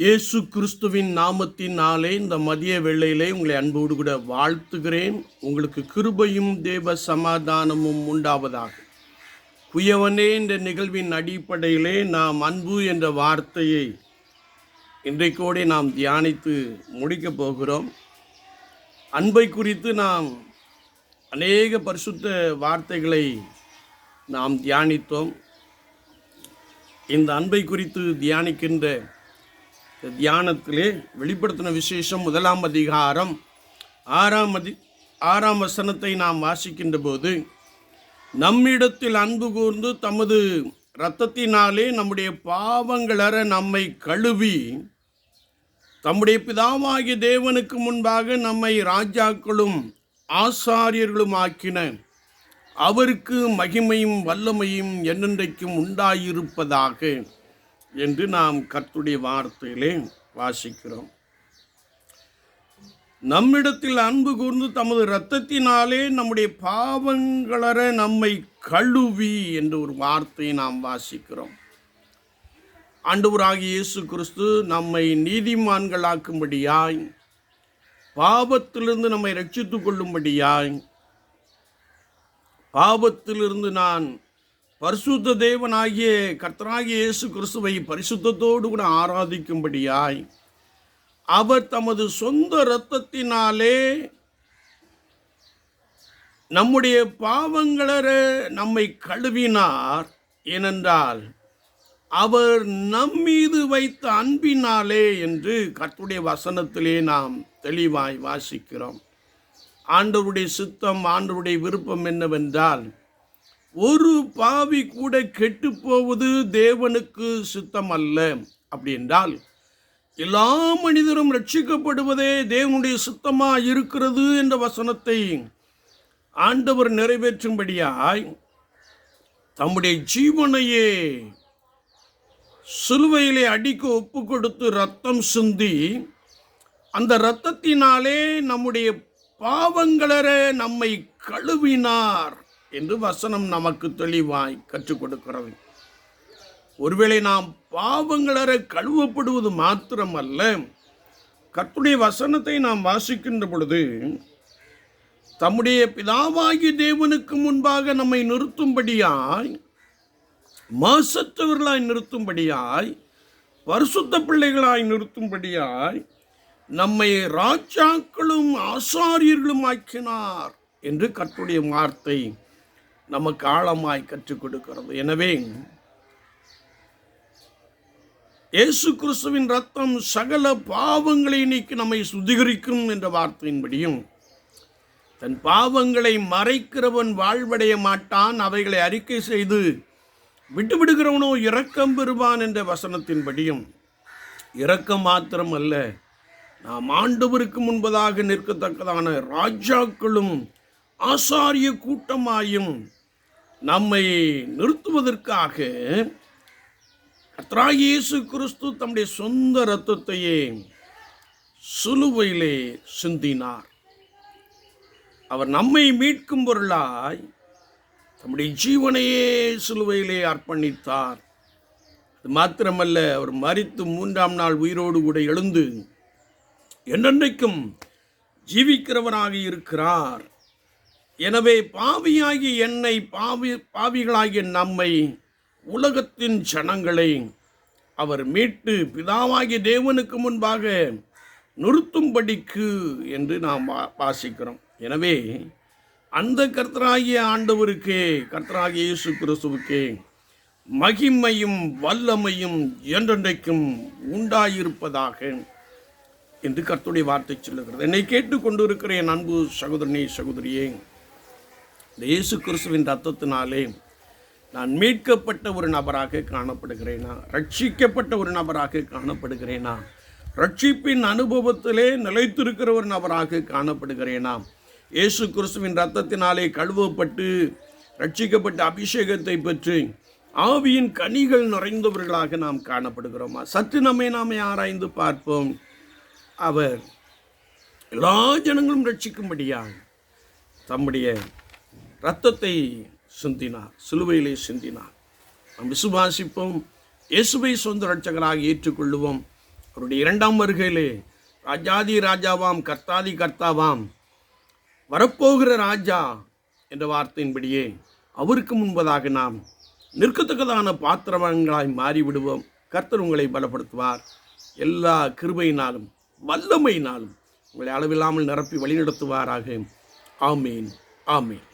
இயேசு கிறிஸ்துவின் நாமத்தினாலே இந்த மதிய வேளையிலே உங்களை அன்போடு கூட வாழ்த்துகிறேன். உங்களுக்கு கிருபையும் தேவ சமாதானமும் உண்டாவதாக. குயவனே என்ற நிகழ்வின் அடிப்படையிலே நாம் அன்பு என்ற வார்த்தையை இன்றைக்கோடே நாம் தியானித்து முடிக்கப் போகிறோம். அன்பை குறித்து நாம் அநேக பரிசுத்த வார்த்தைகளை நாம் தியானித்தோம். இந்த அன்பை குறித்து தியானிக்கின்ற தியானத்திலே வெளிப்படுத்தின விசேஷம் முதலாம் அதிகாரம். ஆறாம் அதி ஆறாம் வசனத்தை நாம் வாசிக்கின்ற போது நம்மிடத்தில் அன்பு கூர்ந்து தமது இரத்தத்தினாலே நம்முடைய பாவங்களற நம்மை கழுவி தம்முடைய பிதாவாகிய தேவனுக்கு முன்பாக நம்மை ராஜாக்களும் ஆசாரியர்களும் ஆக்கின. அவருக்கு மகிமையும் வல்லமையும் என்னென்றைக்கும் உண்டாயிருப்பதாக. என்று நாம் கத்துடைய வார்த்தையிலே வாசிக்கிறோம். நம்மிடத்தில் அன்பு கூர்ந்து தமது இரத்தத்தினாலே நம்முடைய பாவங்களற நம்மை கழுவி என்ற ஒரு வார்த்தையை நாம் வாசிக்கிறோம். ஆண்டவராகிய இயேசு கிறிஸ்து நம்மை நீதிமான்களாக்கும்படியாய் பாவத்திலிருந்து நம்மை ரட்சித்து கொள்ளும்படியாய் பாவத்திலிருந்து நான் பரிசுத்த தேவனாகிய கர்த்தனாகிய இயேசு கிறிஸ்துவை பரிசுத்தத்தோடு கூட ஆராதிக்கும்படியாய் அவர் தமது சொந்த இரத்தத்தினாலே நம்முடைய பாவங்களற நம்மை கழுவினார். ஏனென்றால் அவர் நம்மீது வைத்த அன்பினாலே என்று கர்த்தருடைய வசனத்திலே நாம் தெளிவாய் வாசிக்கிறோம். ஆண்டவருடைய சித்தம் ஆண்டவருடைய விருப்பம் என்னவென்றால் ஒரு பாவி கூட கெட்டு போவது தேவனுக்கு சித்தம் அல்ல அப்படி என்றால் எல்லா மனிதரும் ரட்சிக்கப்படுவதே தேவனுடைய சுத்தமாக இருக்கிறது என்ற வசனத்தை ஆண்டவர் நிறைவேற்றும்படியாய் தம்முடைய ஜீவனையே சிலுவையிலே அடிக்க ஒப்பு கொடுத்து ரத்தம் சிந்தி அந்த இரத்தத்தினாலே நம்முடைய பாவங்களரை நம்மை கழுவினார். என்று வசனம் நமக்கு தெளிவாய் கற்றுக் கொடுக்கிறது. ஒருவேளை நாம் பாவங்களற கழுவப்படுவது மாத்திரமல்ல கத்துடைய வசனத்தை நாம் வாசிக்கின்ற பொழுது தம்முடைய பிதாவாகி தேவனுக்கு முன்பாக நம்மை நிறுத்தும்படியாய் மாசத்தவர்களாய் நிறுத்தும்படியாய் பரிசுத்த பிள்ளைகளாய் நிறுத்தும்படியாய் நம்மை ராஜாக்களும் ஆசாரியர்களும் ஆக்கினார் என்று கற்றுடைய வார்த்தை நமக்கு ஆழமாய் கற்றுக் கொடுக்கிறது. எனவே இயேசு கிறிஸ்துவின் ரத்தம் சகல பாவங்களை நீக்கி நம்மை சுதிகரிக்கும் என்ற வார்த்தையின்படியும் தன் பாவங்களை மறைக்கிறவன் வாழ்வடைய மாட்டான் அவைகளை அறிக்கை செய்து விட்டுவிடுகிறவனோ இரக்கம் பெறுவான் என்ற வசனத்தின்படியும் இரக்கம் மாத்திரம் அல்ல நாம் ஆண்டவருக்கு முன்பதாக நிற்கத்தக்கதான ராஜாக்களும் ஆசாரிய கூட்டமாயும் நம்மை நிறுத்துவதற்காக இயேசு கிறிஸ்து தம்முடைய சொந்த இரத்தத்தையே சிலுவையிலே சிந்தினார். அவர் நம்மை மீட்கும் பொருளாய் தம்முடைய ஜீவனையே சிலுவையிலே அர்ப்பணித்தார். அது மாத்திரமல்ல அவர் மறித்து மூன்றாம் நாள் உயிரோடு கூட எழுந்து என்றென்றைக்கும் ஜீவிக்கிறவராக இருக்கிறார். எனவே பாவியாகி என்னை பாவி பாவிகளாகிய நம்மை உலகத்தின் ஜனங்களை அவர் மீட்டு பிதாவாகிய தேவனுக்கு முன்பாக நிறுத்தும்படிக்கு என்று நாம் வா- வாசிக்கிறோம். எனவே அந்த கர்த்தராகிய ஆண்டவருக்கே கர்த்தராகிய இயேசு கிறிஸ்துவுக்கே மகிமையும் வல்லமையும் என்றென்றைக்கும் உண்டாயிருப்பதாக என்று கர்த்துடைய வார்த்தை சொல்லுகிறது. என்னை கேட்டுக்கொண்டிருக்கிற என் அன்பு சகோதரனே சகோதரியே இந்த இயேசு கிறிஸ்துவின் ரத்தத்தினாலே நான் மீட்கப்பட்ட ஒரு நபராக காணப்படுகிறேனா? ரட்சிக்கப்பட்ட ஒரு நபராக காணப்படுகிறேனா? ரட்சிப்பின் அனுபவத்திலே நிலைத்திருக்கிற ஒரு நபராக காணப்படுகிறேனா? இயேசு கிறிஸ்துவின் ரத்தத்தினாலே கழுவப்பட்டு ரட்சிக்கப்பட்ட அபிஷேகத்தை பெற்று ஆவியின் கனிகள் நிறைந்தவர்களாக நாம் காணப்படுகிறோமா? சற்று நம்மை நாமே ஆராய்ந்து பார்ப்போம். அவர் எல்லா ஜனங்களும் ரட்சிக்கும்படியாக தம்முடைய ரத்தத்தை சிந்தினார் சிலுவையிலே சிந்தினார். நாம் விசுவாசிப்போம் இயேசுவை சொந்த ரட்சகராக ஏற்றுக்கொள்ளுவோம். அவருடைய இரண்டாம் வருகையிலே ராஜாதி ராஜாவாம் கர்த்தாதி கர்த்தாவாம் வரப்போகிற ராஜா என்ற வார்த்தையின்படியே அவருக்கு முன்பதாக நாம் நிற்கத்தக்கதான பாத்திரங்களாய் மாறிவிடுவோம். கர்த்தர் உங்களை பலப்படுத்துவார். எல்லா கிருபையினாலும் வல்லமையினாலும் உங்களை அளவில்லாமல் நிரப்பி வழிநடத்துவாராக. ஆமீன் ஆமீன்.